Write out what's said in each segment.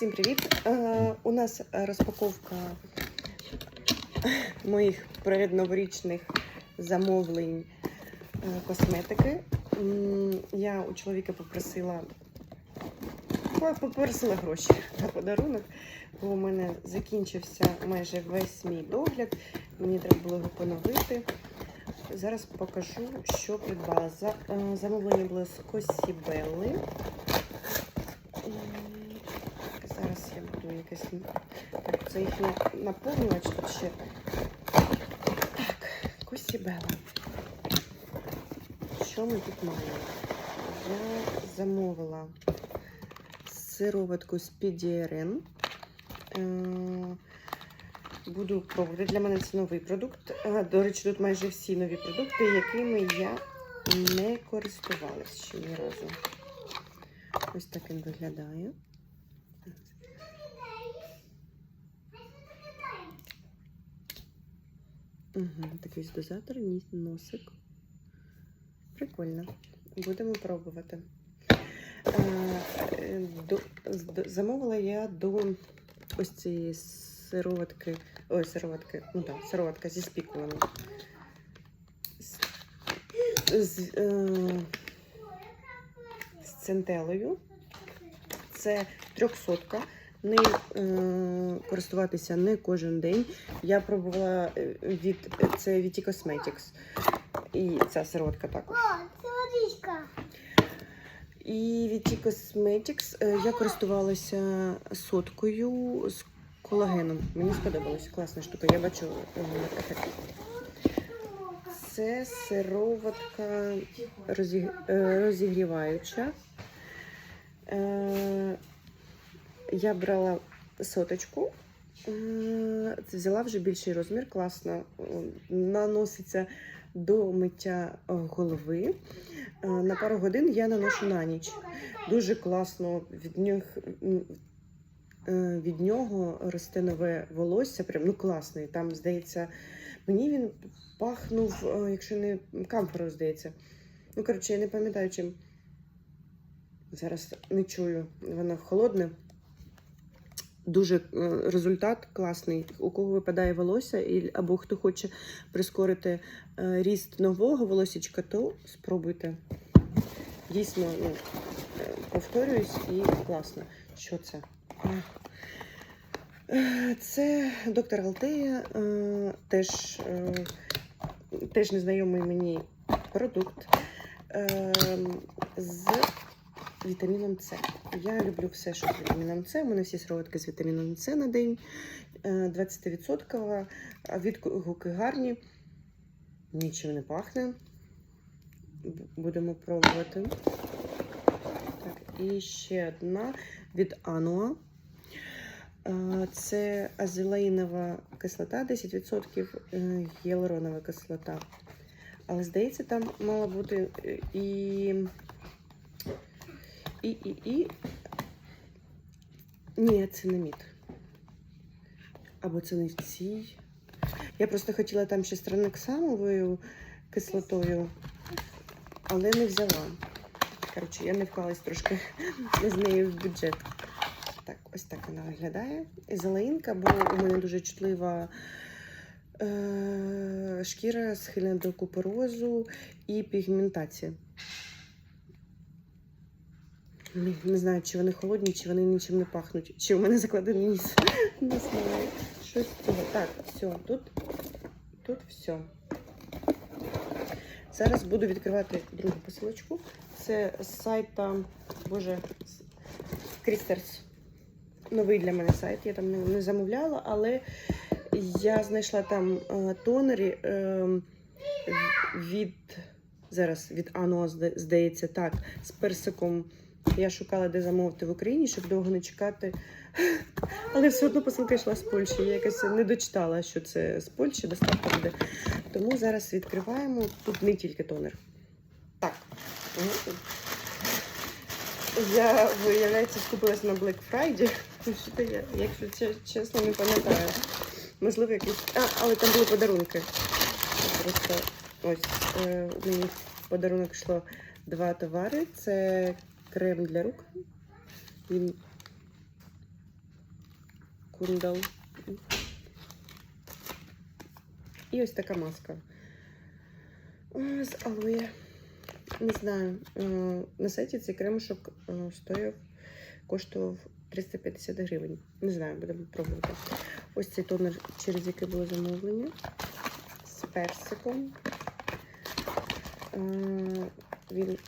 Всім привіт! Е, у нас розпаковка моїх передноворічних замовлень е, косметики. Я у чоловіка попросила, попросила гроші на подарунок, бо у мене закінчився майже весь мій догляд. Мені треба було його поновити. Зараз покажу, що придбала. Е, замовлення було з Косібелли. М, Зараз я. Так, це їхня наповнювач тут ще. Так, Косібела. Що ми тут маємо? Я замовила сироватку з PDRN. Е, Буду пробувати. Для мене це новий продукт. Е, До речі, тут майже всі нові продукти, якими я не користувалась ще ні разу. Ось так він виглядає. Угу, такий дозатор, носик. Прикольно. Будемо пробувати. Е, замовила я до ось цієї сироватки. Ой, сироватки. Ну так, сироватка зі спікулами. З, е, з центелею. Це трьохсотка. Нею е, користуватися не кожен день. Я пробувала е, від це Viti Cosmetics. І ця сироватка також. О, це водичка. І Viti Cosmetics е, я користувалася соткою з колагеном. Мені сподобалась класна штука. Я бачу е, ефект. Це сироватка розіг... розігріваюча. Е, Я брала соточку. Е, Взяла вже більший розмір, класно е, наноситься до миття голови. Е, На пару годин я наношу на ніч. Дуже класно від них. Від нього росте нове волосся, прям ну класний. Там, здається, мені він пахнув, якщо не камфорою, здається. Ну, коротше, я не пам'ятаю, чим. Зараз не чую. Воно холодне. Дуже е, результат класний. У кого випадає волосся, або хто хоче прискорити е, ріст нового волосічка, то спробуйте. Дійсно, ну, е, повторююсь і класно. Що це? Це доктор Алтея, теж, теж незнайомий мені продукт з вітаміном С. Я люблю все, що з вітаміном С. У мене всі сироватки з вітаміном С на день. Е, 20%. Відгуки гарні. Нічим не пахне. Будемо пробувати. Так, і ще одна від Ануа. Е, Це азелаїнова кислота, 10% е, гіалуронова кислота. Але здається, там мало бути е, і. І, і, і. Ні, це. Або це в цій. Я просто хотіла там ще з транексамовою кислотою, але не взяла. Коротше, я не вклалась трошки з нею в бюджет. Так, ось так вона виглядає. І бо у мене дуже чутлива е- шкіра схильна до купорозу і пігментації. Не, не знаю, чи вони холодні, чи вони нічим не пахнуть. Чи у мене закладений ніс. Не знаю. Щось цього. Так, все, тут, тут все. Зараз буду відкривати другу посилочку. Це з сайта, боже, Крістерс. Новий для мене сайт. Я там не, не замовляла, але я знайшла там е, тонери е, від зараз від Ано, здається, так, з персиком. Я шукала, де замовити в Україні, щоб довго не чекати. Але все одно посилка йшла з Польщі. Я якось не дочитала, що це з Польщі доставка буде. Тому зараз відкриваємо. Тут не тільки тонер. Так. ну, Я, виявляється, скупилась на Black Friday. Що то я, якщо чесно, не пам'ятаю. Можливо, якісь. А, але там були подарунки. Просто ось е, мені подарунок йшло два товари. Це крем для рук. Він кундал. І ось така маска. З алоє. Не знаю. е, На сайті цей кремушок е, стояв, коштував 350 гривень. Не знаю, будемо пробувати. Ось цей тонер, через який було замовлення. З персиком. Е, Він,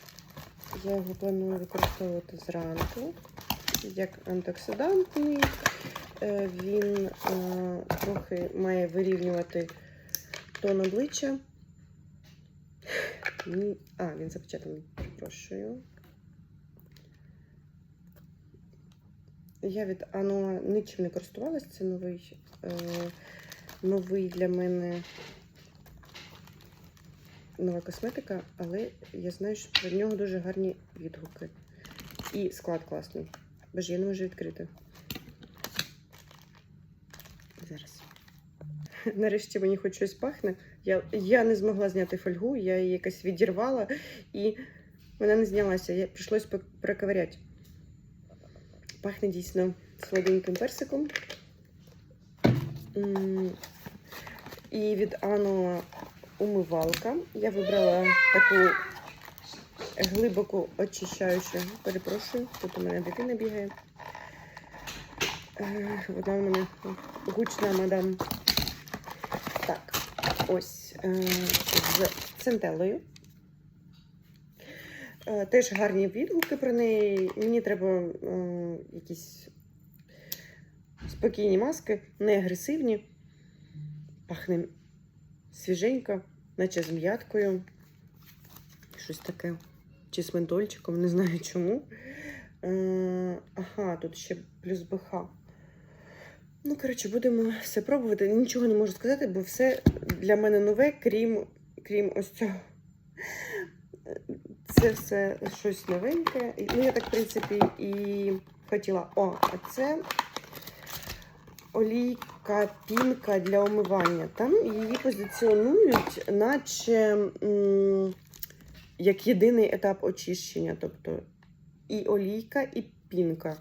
я його планую використовувати зранку як антиоксидантний. Е, Він е, трохи має вирівнювати тон обличчя. А, він запечатаний, перепрошую. Я від Ано нічим не користувалась. Це новий, е, новий для мене нова косметика, але я знаю, що про нього дуже гарні відгуки. І склад класний. Боже, я не можу відкрити. Зараз. Нарешті мені хоч щось пахне. Я, я не змогла зняти фольгу, я її якось відірвала і вона не знялася. Я прийшлось проковыряти. Пахне дійсно солоденьким персиком. І від Ано умивалка. Я вибрала таку глибоко очищаючу. Перепрошую, тут у мене дитина бігає. Е, Вона у мене гучна мадам. Так, ось е, з центелою. Е, Теж гарні відгуки про неї. Мені треба якісь спокійні маски, не агресивні. Пахне свіженько, наче з м'яткою. Щось таке. Чи з ментольчиком, не знаю чому. Е, ага, тут ще плюс БХ. Ну, коротше, будемо все пробувати. Нічого не можу сказати, бо все для мене нове, крім, крім ось цього. Це все щось новеньке. Ну, я так, в принципі, і хотіла. О, а це олійка пінка для омивання. Там її позиціонують, наче як єдиний етап очищення. Тобто і олійка, і пінка.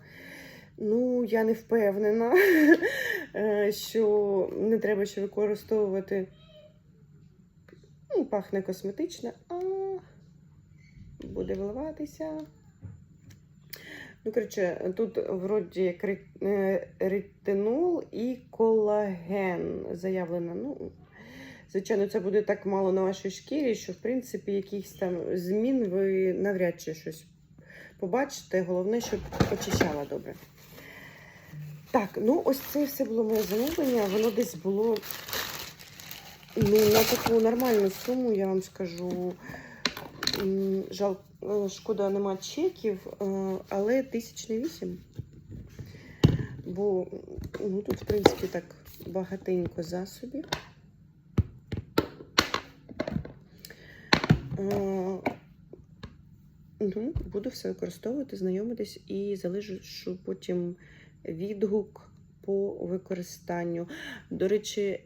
Ну, я не впевнена, е, що не треба ще використовувати. Ну, пахне косметично, а буде виливатися. Ну, коротше, тут вроді е, ретинол і колаген заявлено. Ну, звичайно, це буде так мало на вашій шкірі, що в принципі якихось там змін ви навряд чи щось побачите. Головне, щоб очищала добре. Так, ну ось це все було моє замовлення. Воно десь було ну, на таку нормальну суму, я вам скажу. М, Жал, е, шкода, нема чеків, е, але тисяч не вісім. Бо ну, тут, в принципі, так багатенько засобів. Е, Ну, буду все використовувати, знайомитись і залишу потім відгук по використанню. До речі,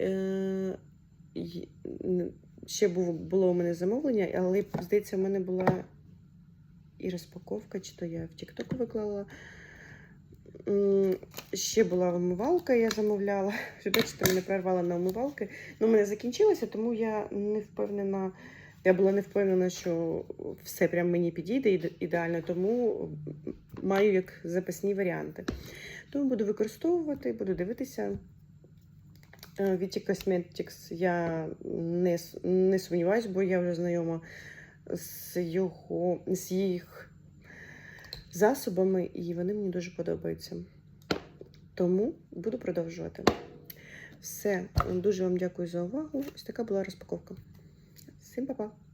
ще було у мене замовлення, але здається, в мене була і розпаковка, чи то я в Тіктоку виклала. Ще була вимивалка, я замовляла. Бачите, мене прорвала на умивалки. Ну, мене закінчилося, тому я не впевнена. Я була не впевнена, що все прям мені підійде ідеально, тому маю як запасні варіанти. Тому буду використовувати, буду дивитися. Е, Косметикс Cosmetics я не, не сумніваюсь, бо я вже знайома з, його, з їх засобами, і вони мені дуже подобаються. Тому буду продовжувати. Все, дуже вам дякую за увагу. Ось така була розпаковка. Всім па-па!